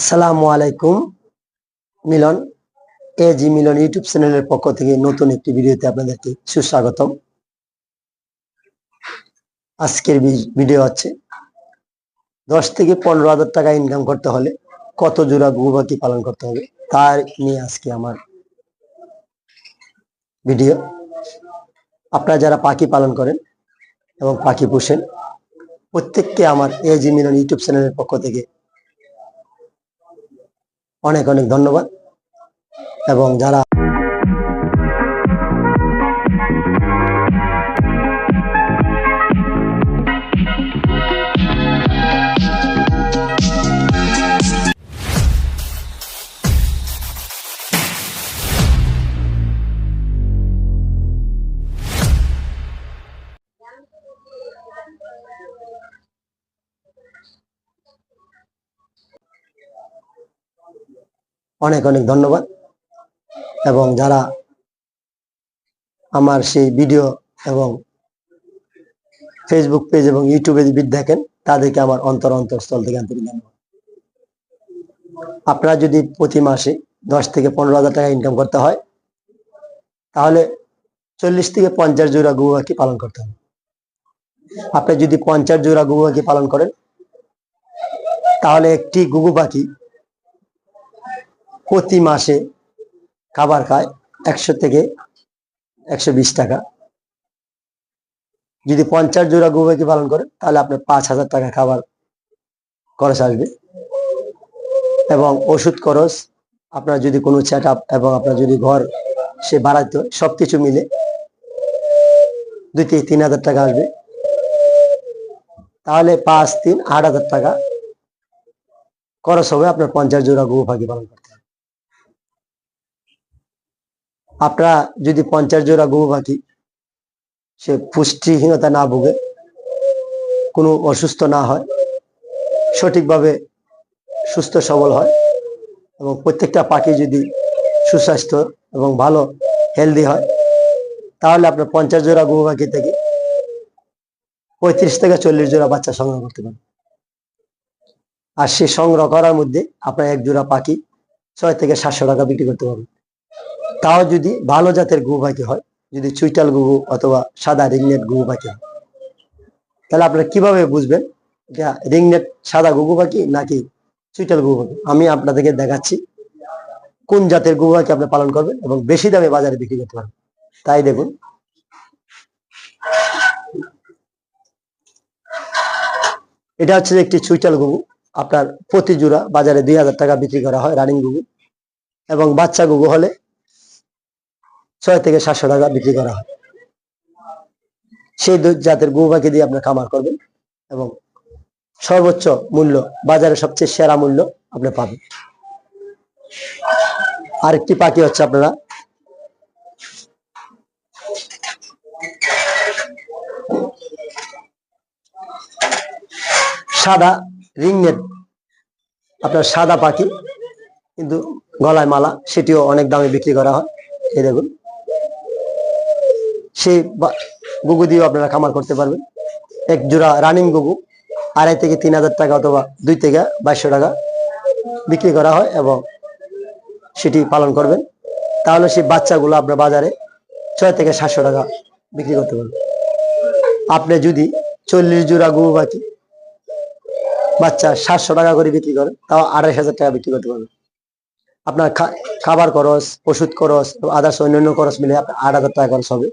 আসসালামু আলাইকুম, মিলন এ জি মিলন ইউটিউব চ্যানেলের পক্ষ থেকে নতুন একটি ভিডিওতে আপনাদেরকে সুস্বাগতম। আজকের ভিডিও হচ্ছে দশ থেকে পনেরো হাজার টাকা ইনকাম করতে হলে কত জোড়া পাখি পালন করতে হবে, তার নিয়ে আজকে আমার ভিডিও। আপনারা যারা পাখি পালন করেন এবং পাখি পোষেন, প্রত্যেককে আমার এ জি মিলন ইউটিউব চ্যানেলের পক্ষ থেকে অনেক অনেক ধন্যবাদ। এবং যারা অনেক অনেক ধন্যবাদ। এবং যারা আমার সেই ভিডিও এবং ফেসবুক পেজ এবং ইউটিউবে ভিড দেখেন, তাদেরকে আমার অন্তর অন্তরস্থল থেকে আন্তরিক ধন্যবাদ। আপনারা যদি প্রতি মাসে দশ থেকে পনেরো হাজার টাকা ইনকাম করতে হয়, তাহলে চল্লিশ থেকে পঞ্চাশ জোড়া পাখি পালন করতে হবে। আপনি যদি পঞ্চাশ জোড়া পাখি পালন করেন, তাহলে একটি গুগু পাখি প্রতি মাসে খাবার খায় একশো থেকে একশো বিশ টাকা। যদি পঞ্চাশ জোড়া গরু পালন করেন তাহলে আপনার পাঁচ হাজার টাকা খাবার খরচ আসবে। এবং ওষুধ খরচ, আপনার যদি কোনো সেট এবং আপনার যদি ঘর সে বাড়াইতে হয়, সব কিছু মিলে দুই থেকে তিন হাজার টাকা আসবে। তাহলে পাঁচ, তিন, আট হাজার টাকা খরচ হবে আপনার পঞ্চাশ জোড়া গরু পালন করতে হবে আপনারা যদি পঞ্চাশ জোড়া গরু পাখি, সে পুষ্টিহীনতা না ভোগে, কোনো অসুস্থ না হয়, সঠিকভাবে সুস্থ সবল হয় এবং প্রত্যেকটা পাখি যদি সুস্বাস্থ্য এবং ভালো হেলদি হয়, তাহলে আপনার পঞ্চাশ জোড়া গরু পাখি থেকে পঁয়ত্রিশ থেকে চল্লিশ জোড়া বাচ্চা সংগ্রহ করতে পারেন। আর সে সংগ্রহ করার মধ্যে আপনার এক জোড়া পাখি ছয় থেকে সাতশো টাকা বিক্রি করতে পারবেন। তাও যদি ভালো জাতের গু পাখি হয়, যদি চুইটাল গুগু অথবা সাদা রিংনেট গুগু পাখি হয়, তাহলে আপনারা কীভাবে বুঝবেন এটা রিংনেট সাদা গুগু পাখি নাকি চুইটাল গুগু পাখি আমি আপনাদেরকে দেখাচ্ছি কোন জাতের গুগু পাখি আপনি পালন করবেন এবং বেশি দামে বাজারে বিক্রি করতে পারবেন। তাই দেখুন। এটা হচ্ছে একটি চুইটাল গুগু আপনার প্রতি জোড়া বাজারে দুই হাজার টাকা বিক্রি করা হয়, রানিং গুগু এবং বাচ্চা গুগু হলে ছয় থেকে সাতশো টাকা বিক্রি করা হয়। সেই জাতের গু পাখি দিয়ে আপনার খামার করবেন এবং সর্বোচ্চ মূল্য, বাজারে সবচেয়ে সেরা মূল্য আপনি পাবেন। আরেকটি পাখি হচ্ছে আপনারা সাদা রিংনেট। আপনার সাদা পাখি, কিন্তু গলায় মালা, সেটিও অনেক দামে বিক্রি করা হয়। এই দেখুন। সেই গুগু দিয়েও আপনারা খামার করতে পারবেন। এক জোড়া রানিং গুগু, আড়াই থেকে তিন হাজার টাকা অথবা দুই থেকে বাইশশো টাকা বিক্রি করা হয় এবং সেটি পালন করবেন। তাহলে সেই বাচ্চাগুলো আপনার বাজারে ছয় থেকে সাতশো টাকা বিক্রি করতে পারবেন। আপনি যদি চল্লিশ জোড়া গুগু পাখি বাচ্চা সাতশো টাকা করে বিক্রি করেন, তাও আড়াই হাজার টাকা বিক্রি করতে পারবেন। আপনার খাবার খরচ, ওষুধ খরচ, আদার্স অন্যান্য খরচ মিলে আপনার আট হাজার টাকা খরচ হবে।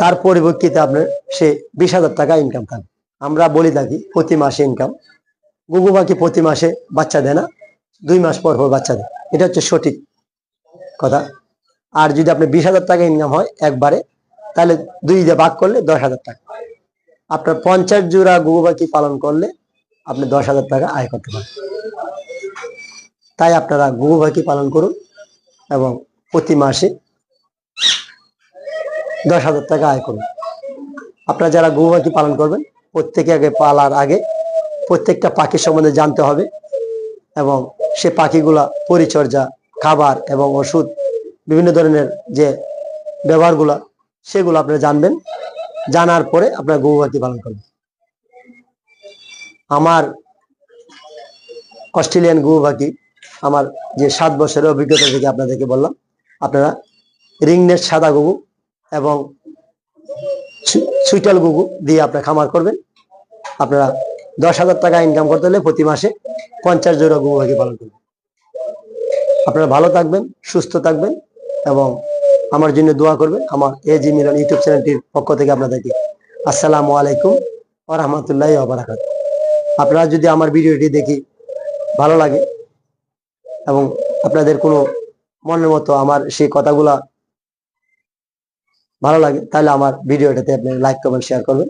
তার পরিপ্রেক্ষিতে আপনার সে বিশ হাজার টাকা ইনকাম থাকবে আমরা বলি থাকি, প্রতি মাসে ইনকাম গুগু পাখি প্রতি মাসে বাচ্চা দেয় না, দুই মাস পর পর বাচ্চা দেয়। এটা হচ্ছে সঠিক কথা। আর যদি আপনি বিশ হাজার টাকা ইনকাম হয় একবারে, তাহলে দুই দিয়ে ভাগ করলে দশ হাজার টাকা। আপনার পঞ্চাশ জোড়া গুগু পাখি পালন করলে আপনি দশ হাজার টাকা আয় করতে পারেন তাই আপনারা গুগু পাখি পালন করুন এবং প্রতি মাসে দশ হাজার টাকা আয় করুন। আপনারা যারা গরু পালন করবেন, প্রত্যেকে আগে পালার আগে প্রত্যেকটা পাখির সম্বন্ধে জানতে হবে এবং সে পাখিগুলা পরিচর্যা, খাবার এবং ওষুধ, বিভিন্ন ধরনের যে ব্যবহারগুলা, সেগুলো আপনারা জানবেন। জানার পরে আপনার গরু পালন করবেন। আমার অস্ট্রেলিয়ান গুবু পাখি আমার যে সাত বছরের অভিজ্ঞতা থেকে আপনাদেরকে বললাম, আপনারা রিংনেট সাদা গুগু এবং সুইটাল গুগু দিয়ে আপনার খামার করবেন। আপনারা দশ হাজার টাকা ইনকাম করতে হলে প্রতি মাসে পঞ্চাশ জোড়া গুগু পাখি পালন করবেন। আপনারা ভালো থাকবেন, সুস্থ থাকবেন এবং আমার জন্য দোয়া করবেন আমার এজি মিলন ইউটিউব চ্যানেলটির পক্ষ থেকে আপনাদেরকে। আসসালামু আলাইকুম ওয়া রাহমাতুল্লাহি ওয়া আপনারা যদি আমার ভিডিওটি দেখি ভালো লাগে এবং আপনাদের কোনো মনের মতো আমার সেই কথাগুলা ভালো লাগে তাহলে আমার ভিডিওটাতে আপনি লাইক কমেন্ট শেয়ার করবেন।